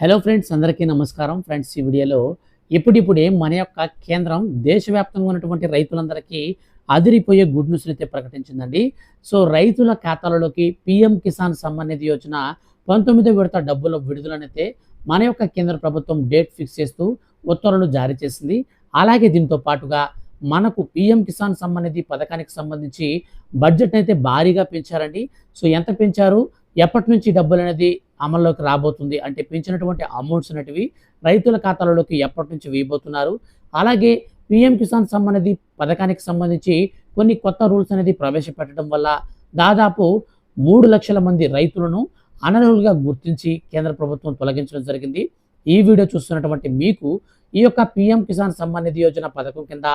Hello friends అందరికీ నమస్కారం. Friends ఈ వీడియోలో ఇప్పుడిప్పుడే మన యొక్క కేంద్రం దేశవ్యాప్తంగా ఉన్నటువంటి రైతులందరికీ అదిరిపోయే గుడ్ న్యూస్ని అయితే ప్రకటించిందండి. సో రైతుల ఖాతాలలోకి పిఎం కిసాన్ సంబంధిత యోజన పంతొమ్మిదో విడత డబ్బుల విడుదలనైతే మన యొక్క కేంద్ర ప్రభుత్వం డేట్ ఫిక్స్ చేస్తూ ఉత్తర్వులు జారీ చేసింది. అలాగే దీంతో పాటుగా మనకు పిఎం కిసాన్ సమ్మాన్ పథకానికి సంబంధించి బడ్జెట్ అయితే భారీగా పెంచారండి. సో ఎంత పెంచారు? ఎప్పటి నుంచి డబ్బులు అనేది అమల్లోకి రాబోతుంది అంటే పెంచినటువంటి అమౌంట్స్ అనేటివి రైతుల ఖాతాలలోకి ఎప్పటి నుంచి వేయబోతున్నారు? అలాగే పిఎం కిసాన్ సంబంధి పథకానికి సంబంధించి కొన్ని కొత్త రూల్స్ అనేది ప్రవేశపెట్టడం వల్ల దాదాపు మూడు లక్షల మంది రైతులను అనర్హులుగా గుర్తించి కేంద్ర ప్రభుత్వం తొలగించడం జరిగింది. ఈ వీడియో చూస్తున్నటువంటి మీకు ఈ యొక్క పిఎం కిసాన్ సమ్మాన్ నిధి యోజన పథకం కింద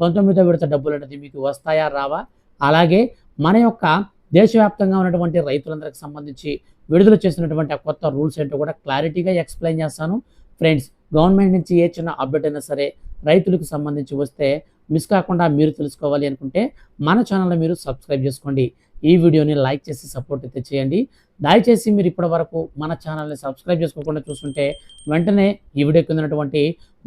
పంతొమ్మిదో విడత డబ్బులు అనేది మీకు వస్తాయా రావా? అలాగే మన యొక్క దేశవ్యాప్తంగా ఉన్నటువంటి రైతులందరికి సంబంధించి విడుదల చేసినటువంటి ఆ కొత్త రూల్స్ ఏంటో కూడా క్లారిటీగా ఎక్స్ప్లెయిన్ చేస్తాను. ఫ్రెండ్స్ గవర్నమెంట్ నుంచి ఏ చిన్న అప్డేట్ అయినా సరే రైతులకు సంబంధించి వస్తే మిస్ కాకుండా మీరు తెలుసుకోవాలి అనుకుంటే మన ఛానల్ని మీరు సబ్స్క్రైబ్ చేసుకోండి. ఈ వీడియోని లైక్ చేసి సపోర్ట్ అయితే చేయండి. దయచేసి మీరు ఇప్పటి వరకు మన ఛానల్ని సబ్స్క్రైబ్ చేసుకోకుండా చూస్తుంటే వెంటనే ఈ వీడియో కింద ఉన్నటువంటి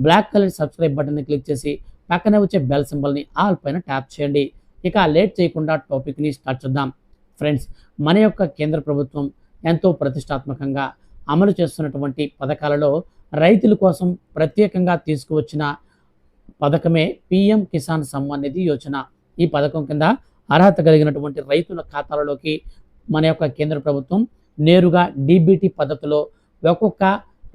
బ్లాక్ కలర్ సబ్స్క్రైబ్ బటన్ని క్లిక్ చేసి పక్కనే వచ్చే బెల్ సింబల్ని ఆల్ పైన ట్యాప్ చేయండి. ఇక లేట్ చేయకుండా టాపిక్ని స్టార్ట్ చేద్దాం. ఫ్రెండ్స్ మన యొక్క కేంద్ర ప్రభుత్వం ఎంతో ప్రతిష్టాత్మకంగా అమలు చేస్తున్నటువంటి పథకాలలో రైతుల కోసం ప్రత్యేకంగా తీసుకువచ్చిన పథకమే పిఎం కిసాన్ సమ్మాన్ నిధి యోజన. ఈ పథకం కింద అర్హత కలిగినటువంటి రైతుల ఖాతాలలోకి మన యొక్క కేంద్ర ప్రభుత్వం నేరుగా డీబీటీ పద్ధతిలో ఒక్కొక్క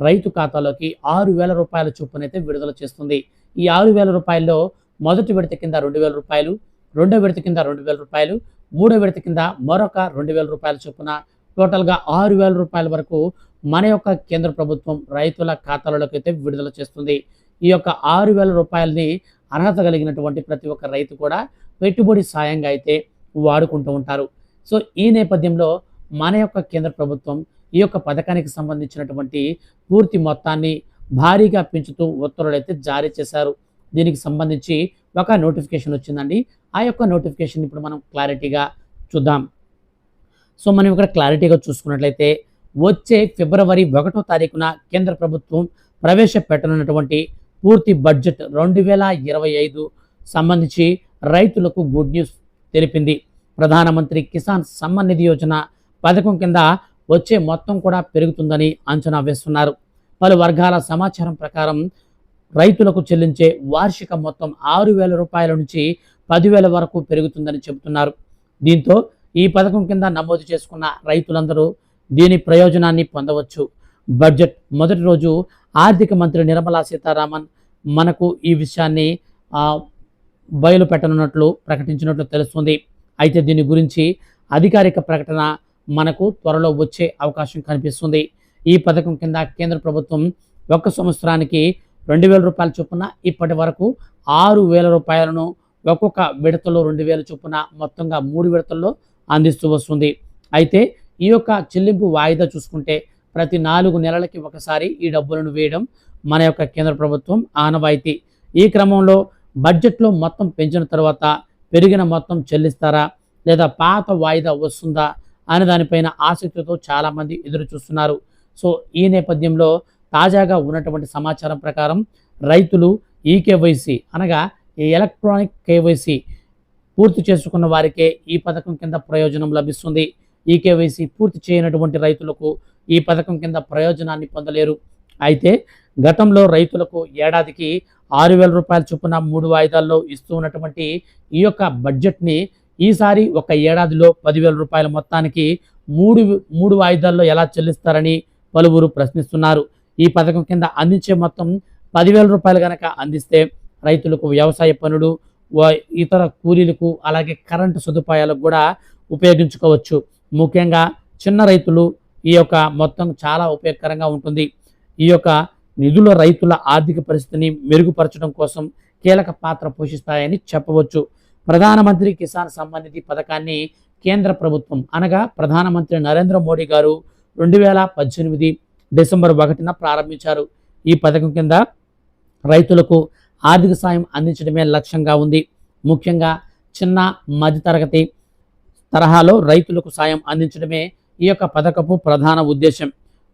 రైతు ఖాతాలోకి ఆరు వేల రూపాయల చొప్పునైతే విడుదల చేస్తుంది. ఈ ఆరు వేల రూపాయల్లో మొదటి విడత కింద రెండు వేల రూపాయలు రెండో విడత కింద రెండు వేల రూపాయలు మూడో విడత కింద మరొక రెండు వేల రూపాయల చొప్పున టోటల్గా ఆరు వేల రూపాయల వరకు మన యొక్క కేంద్ర ప్రభుత్వం రైతుల ఖాతాలలోకి అయితే విడుదల చేస్తుంది. ఈ యొక్క ఆరు వేల రూపాయలని అర్హత కలిగినటువంటి ప్రతి ఒక్క రైతు కూడా పెట్టుబడి సాయంగా అయితే వాడుకుంటూ ఉంటారు. సో ఈ నేపథ్యంలో మన యొక్క కేంద్ర ప్రభుత్వం ఈ యొక్క పథకానికి సంబంధించినటువంటి పూర్తి మొత్తాన్ని భారీగా పెంచుతూ ఉత్తర్వులు అయితే జారీ చేశారు. దీనికి సంబంధించి ఒక నోటిఫికేషన్ వచ్చిందండి. ఆ యొక్క నోటిఫికేషన్ ఇప్పుడు మనం క్లారిటీగా చూద్దాం. సో మనం ఇక్కడ క్లారిటీగా చూసుకున్నట్లయితే వచ్చే ఫిబ్రవరి ఒకటో తారీఖున కేంద్ర ప్రభుత్వం ప్రవేశపెట్టనున్నటువంటి పూర్తి బడ్జెట్ రెండు వేల ఇరవై ఐదు సంబంధించి రైతులకు గుడ్ న్యూస్ తెలిపింది. ప్రధానమంత్రి కిసాన్ సమ్మాన్ నిధి యోజన పథకం కింద వచ్చే మొత్తం కూడా పెరుగుతుందని అంచనా వేస్తున్నారు. పలు వర్గాల సమాచారం ప్రకారం రైతులకు చెల్లించే వార్షిక మొత్తం ఆరు వేల రూపాయల నుంచి పదివేల వరకు పెరుగుతుందని చెబుతున్నారు. దీంతో ఈ పథకం కింద నమోదు చేసుకున్న రైతులందరూ దీని ప్రయోజనాన్ని పొందవచ్చు. బడ్జెట్ మొదటి రోజు ఆర్థిక మంత్రి నిర్మలా సీతారామన్ మనకు ఈ విషయాన్ని బయలుపెట్టనున్నట్లు బయలు పెట్టనున్నట్లు ప్రకటించినట్లు తెలుస్తుంది. అయితే దీని గురించి అధికారిక ప్రకటన మనకు త్వరలో వచ్చే అవకాశం కనిపిస్తుంది. ఈ పథకం కింద కేంద్ర ప్రభుత్వం ఒక్క సంవత్సరానికి రెండు వేల రూపాయల చొప్పున ఇప్పటి వరకు ఆరు వేల రూపాయలను ఒక్కొక్క విడతలో రెండు వేల చొప్పున మొత్తంగా మూడు విడతల్లో అందిస్తూ వస్తుంది. అయితే ఈ యొక్క చెల్లింపు వాయిదా చూసుకుంటే ప్రతి నాలుగు నెలలకి ఒకసారి ఈ డబ్బులను వేయడం మన యొక్క కేంద్ర ప్రభుత్వం ఆనవాయితీ. ఈ క్రమంలో బడ్జెట్లో మొత్తం పెంచిన తర్వాత పెరిగిన మొత్తం చెల్లిస్తారా లేదా పాత వాయిదా వస్తుందా అనే దానిపైన ఆసక్తితో చాలామంది ఎదురు చూస్తున్నారు సో ఈ నేపథ్యంలో తాజాగా ఉన్నటువంటి సమాచారం ప్రకారం రైతులు ఈకేవైసీ అనగా ఈ ఎలక్ట్రానిక్ కేవైసీ పూర్తి చేసుకున్న వారికే ఈ పథకం కింద ప్రయోజనం లభిస్తుంది. ఈ కేవైసీ పూర్తి చేయనటువంటి రైతులకు ఈ పథకం కింద ప్రయోజనాన్ని పొందలేరు. అయితే గతంలో రైతులకు ఏడాదికి ఆరు వేల రూపాయల చొప్పున మూడు వాయిదాల్లో ఇస్తూ ఉన్నటువంటి ఈ యొక్క బడ్జెట్ని ఈసారి ఒక ఏడాదిలో పదివేల రూపాయల మొత్తానికి మూడు మూడు వాయిదాల్లో ఎలా చెల్లిస్తారని పలువురు ప్రశ్నిస్తున్నారు. ఈ పథకం కింద అందించే మొత్తం పదివేల రూపాయలు కనుక అందిస్తే రైతులకు వ్యవసాయ పనులు ఇతర కూలీలకు అలాగే కరెంటు సదుపాయాలకు కూడా ఉపయోగించుకోవచ్చు. ముఖ్యంగా చిన్న రైతులు ఈ యొక్క మొత్తం చాలా ఉపయోగకరంగా ఉంటుంది. ఈ యొక్క నిధుల రైతుల ఆర్థిక పరిస్థితిని మెరుగుపరచడం కోసం కీలక పాత్ర పోషిస్తాయని చెప్పవచ్చు. ప్రధానమంత్రి కిసాన్ సమ్మాన్ నిధి పథకాన్ని కేంద్ర ప్రభుత్వం అనగా ప్రధానమంత్రి నరేంద్ర మోడీ గారు రెండు వేల పద్దెనిమిది డిసెంబర్ ఒకటిన ప్రారంభించారు. ఈ పథకం కింద రైతులకు ఆర్థిక సాయం అందించడమే లక్ష్యంగా ఉంది. ముఖ్యంగా చిన్న మధ్యతరగతి తరహాలో రైతులకు సాయం అందించడమే ఈ యొక్క పథకపు ప్రధాన ఉద్దేశం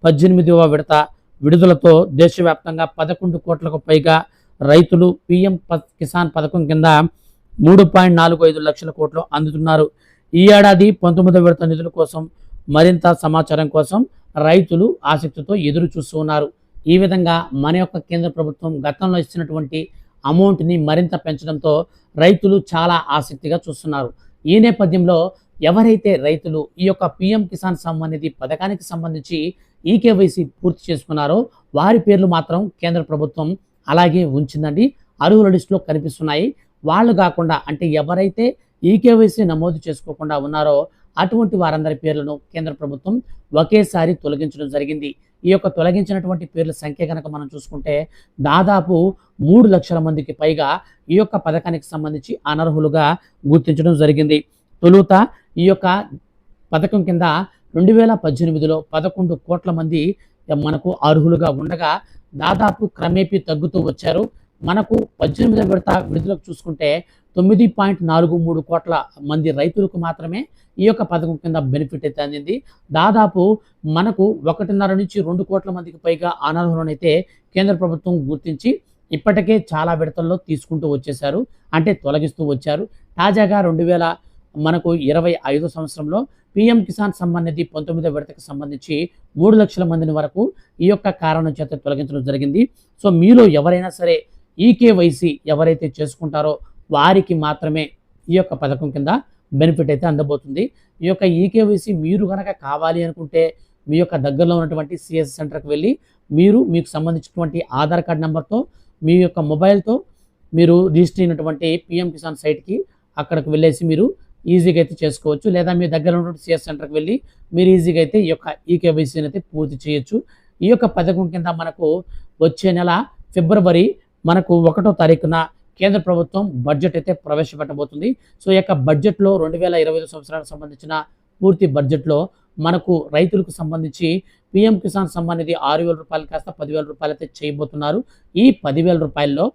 పద్దెనిమిదవ విడత విడుదలతో దేశవ్యాప్తంగా పదకొండు కోట్లకు పైగా రైతులు పిఎం ప- కిసాన్ పథకం కింద మూడు పాయింట్ నాలుగు ఐదు లక్షల కోట్లు అందుతున్నారు. ఈ ఏడాది పంతొమ్మిదో విడత నిధుల కోసం మరింత సమాచారం కోసం రైతులు ఆసక్తితో ఎదురు చూస్తూ ఉన్నారు. ఈ విధంగా మన యొక్క కేంద్ర ప్రభుత్వం గతంలో ఇచ్చినటువంటి అమౌంట్ని మరింత పెంచడంతో రైతులు చాలా ఆసక్తిగా చూస్తున్నారు. ఈ నేపథ్యంలో ఎవరైతే రైతులు ఈ యొక్క పిఎం కిసాన్ సమ్మాన్ నిధి పథకానికి సంబంధించి ఈకేవైసీ పూర్తి చేసుకున్నారో వారి పేర్లు మాత్రం కేంద్ర ప్రభుత్వం అలాగే ఉంచిందండి. అర్హుల లిస్టులో కనిపిస్తున్నాయి. వాళ్ళు కాకుండా అంటే ఎవరైతే ఈకేవైసీ నమోదు చేసుకోకుండా ఉన్నారో అటువంటి వారందరి పేర్లను కేంద్ర ప్రభుత్వం ఒకేసారి తొలగించడం జరిగింది. ఈ యొక్క తొలగించినటువంటి పేర్ల సంఖ్య కనుక మనం చూసుకుంటే దాదాపు మూడు లక్షల మందికి పైగా ఈ యొక్క పథకానికి సంబంధించి అనర్హులుగా గుర్తించడం జరిగింది. తొలుత ఈ యొక్క పథకం కింద రెండు వేల పద్దెనిమిదిలో పదకొండు కోట్ల మంది మనకు అర్హులుగా ఉండగా దాదాపు క్రమేపీ తగ్గుతూ వచ్చారు. మనకు పద్దెనిమిదో విడత విడుదలకు చూసుకుంటే తొమ్మిది పాయింట్ నాలుగు మూడు కోట్ల మంది రైతులకు మాత్రమే ఈ యొక్క పథకం కింద బెనిఫిట్ అయితే అందింది. దాదాపు మనకు ఒకటిన్నర నుంచి రెండు కోట్ల మందికి పైగా అనర్హులనైతే కేంద్ర ప్రభుత్వం గుర్తించి ఇప్పటికే చాలా విడతల్లో తీసుకుంటూ వచ్చేశారు. అంటే తొలగిస్తూ వచ్చారు. తాజాగా రెండు వేల మనకు ఇరవై ఐదో సంవత్సరంలో పిఎం కిసాన్ సంబంధించి పంతొమ్మిదో విడతకు సంబంధించి మూడు లక్షల మందిని వరకు ఈ యొక్క కారణం చేత తొలగించడం జరిగింది. సో మీలో ఎవరైనా సరే ఈకేవైసీ ఎవరైతే చేసుకుంటారో వారికి మాత్రమే ఈ యొక్క పథకం కింద బెనిఫిట్ అయితే అందబోతుంది. ఈ యొక్క ఈకేవైసీ మీరు కనుక కావాలి అనుకుంటే మీ యొక్క దగ్గరలో ఉన్నటువంటి సిఎస్ సెంటర్కి వెళ్ళి మీరు మీకు సంబంధించినటువంటి ఆధార్ కార్డ్ నెంబర్తో మీ యొక్క మొబైల్తో మీరు రిజిస్టర్ అయినటువంటి పిఎం కిసాన్ సైట్కి అక్కడికి వెళ్ళేసి మీరు ఈజీగా అయితే చేసుకోవచ్చు. లేదా మీ దగ్గర ఉన్నటువంటి సిఎస్ సెంటర్కి వెళ్ళి మీరు ఈజీగా అయితే ఈ యొక్క ఈకేవైసీని అయితే పూర్తి చేయొచ్చు. ఈ యొక్క పథకం కింద మనకు వచ్చే నెల ఫిబ్రవరి మనకు ఒకటో తారీఖున కేంద్ర ప్రభుత్వం బడ్జెట్ అయితే ప్రవేశపెట్టబోతుంది. సో ఈ యొక్క బడ్జెట్లో రెండు వేల ఇరవై ఐదు సంవత్సరాలకు సంబంధించిన పూర్తి బడ్జెట్లో మనకు రైతులకు సంబంధించి పిఎం కిసాన్ సమ్మాన్ నిధి ఆరు వేల రూపాయలు కాస్త పదివేల రూపాయలు అయితే చేయబోతున్నారు. ఈ పదివేల రూపాయల్లో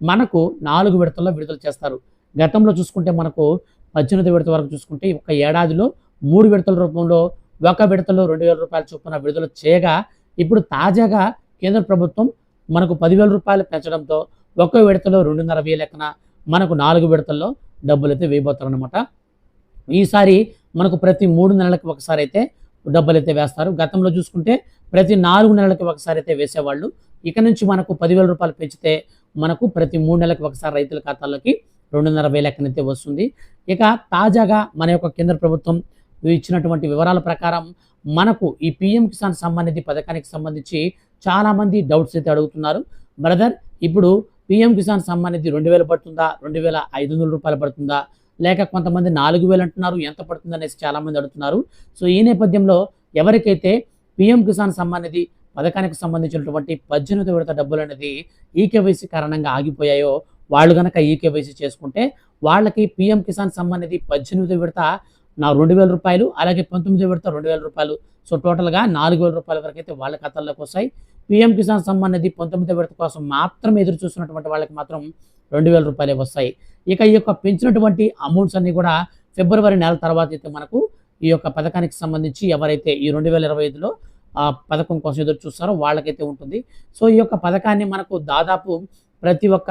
మనకు నాలుగు విడతల్లో విడుదల చేస్తారు. గతంలో చూసుకుంటే మనకు పద్దెనిమిది విడత వరకు చూసుకుంటే ఒక ఏడాదిలో మూడు విడతల రూపంలో ఒక విడతలో రెండు వేల రూపాయల చొప్పున విడుదల చేయగా ఇప్పుడు తాజాగా కేంద్ర ప్రభుత్వం మనకు పదివేల రూపాయలు పెంచడంతో ఒక్కో విడతలో రెండున్నర వేలు లెక్కన మనకు నాలుగు విడతల్లో డబ్బులు అయితే వేయబోతారనమాట ఈసారి మనకు ప్రతి మూడు నెలలకు ఒకసారి అయితే డబ్బులు అయితే వేస్తారు. గతంలో చూసుకుంటే ప్రతి నాలుగు నెలలకు ఒకసారి అయితే వేసేవాళ్ళు. ఇక నుంచి మనకు పదివేల రూపాయలు పెంచితే మనకు ప్రతి మూడు నెలలకు ఒకసారి రైతుల ఖాతాల్లోకి రెండున్నర వేల లెక్కనైతే వస్తుంది. ఇక తాజాగా మన యొక్క కేంద్ర ప్రభుత్వం ఇచ్చినటువంటి వివరాల ప్రకారం మనకు ఈ పిఎం కిసాన్ సమ్మాన్ పథకానికి సంబంధించి చాలామంది డౌట్స్ అయితే అడుగుతున్నారు. బ్రదర్ ఇప్పుడు పిఎం కిసాన్ సమ్మాన్ నిధి రెండు వేలు పడుతుందా? రెండు వేల ఐదు వందల రూపాయలు పడుతుందా? లేక కొంతమంది నాలుగు వేలు అంటున్నారు ఎంత పడుతుంది అనేసి చాలామంది అడుగుతున్నారు. సో ఈ నేపథ్యంలో ఎవరికైతే పిఎం కిసాన్ సమ్మాన్ నిధి పథకానికి సంబంధించినటువంటి పద్దెనిమిది విడత డబ్బులు అనేది ఈకేవైసీ కారణంగా ఆగిపోయాయో వాళ్ళు కనుక ఈకేవైసీ చేసుకుంటే వాళ్ళకి పిఎం కిసాన్ సమ్మాన్ నిధి పద్దెనిమిది విడత నా రెండు వేల రూపాయలు అలాగే పంతొమ్మిది విడత రెండు వేల రూపాయలు. సో టోటల్గా నాలుగు వేల రూపాయల వరకు అయితే వాళ్ళ ఖాతాల్లోకి వస్తాయి. పిఎం కిసాన్ సమ్మాన్ నిధి పంతొమ్మిదో విడత కోసం మాత్రమే ఎదురు చూస్తున్నటువంటి వాళ్ళకి మాత్రం రెండు వేల రూపాయలే వస్తాయి. ఇక ఈ యొక్క పెంచినటువంటి అమౌంట్స్ అన్నీ కూడా ఫిబ్రవరి నెల తర్వాత అయితే మనకు ఈ యొక్క పథకానికి సంబంధించి ఎవరైతే ఈ రెండు వేల ఇరవై ఐదులో ఆ పథకం కోసం ఎదురు చూస్తారో వాళ్ళకైతే ఉంటుంది. సో ఈ యొక్క పథకాన్ని మనకు దాదాపు ప్రతి ఒక్క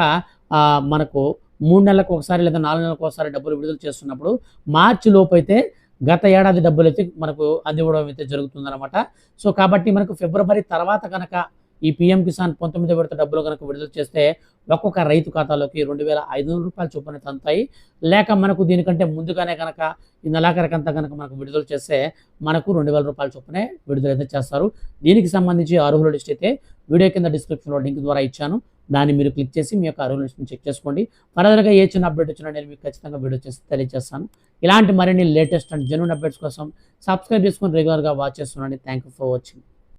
మనకు మూడు నెలలకు ఒకసారి లేదా నాలుగు నెలలకు ఒకసారి డబ్బులు విడుదల చేస్తున్నప్పుడు మార్చి లోపు అయితే గత ఏడాది డబ్బులు అయితే మనకు అందివ్వడం అయితే జరుగుతుందన్నమాట. సో కాబట్టి మనకు ఫిబ్రవరి తర్వాత కనుక ఈ పిఎం కిసాన్ పంతొమ్మిది విడత డబ్బులు కనుక విడుదల చేస్తే ఒక్కొక్క రైతు ఖాతాలోకి రెండు వేల ఐదు వందల రూపాయలు చొప్పున తంతాయి లేక మనకు దీనికంటే ముందుగానే కనుక ఈ నెలాఖరికంతా కనుక మనకు విడుదల చేస్తే మనకు రెండు వేల రూపాయల చొప్పునే విడుదల అయితే చేస్తారు. దీనికి సంబంధించి అర్హుల లిస్ట్ అయితే వీడియో కింద డిస్క్రిప్షన్లో లింక్ ద్వారా ఇచ్చాను. దాన్ని మీరు క్లిక్ చేసి మీ యొక్క అర్హుల లిస్ట్ని చెక్ చేసుకోండి. ఫర్దర్గా ఏ చిన్న అప్డేట్ వచ్చినా నేను మీకు ఖచ్చితంగా వీడియో చేసి తెలియజేస్తాను. ఇలాంటి మరిన్ని లేటెస్ట్ అండ్ జెన్యున్ అప్డేట్స్ కోసం సబ్స్క్రైబ్ చేసుకొని రెగ్యులర్గా వాచ్ చేస్తున్నాను. Thank you for watching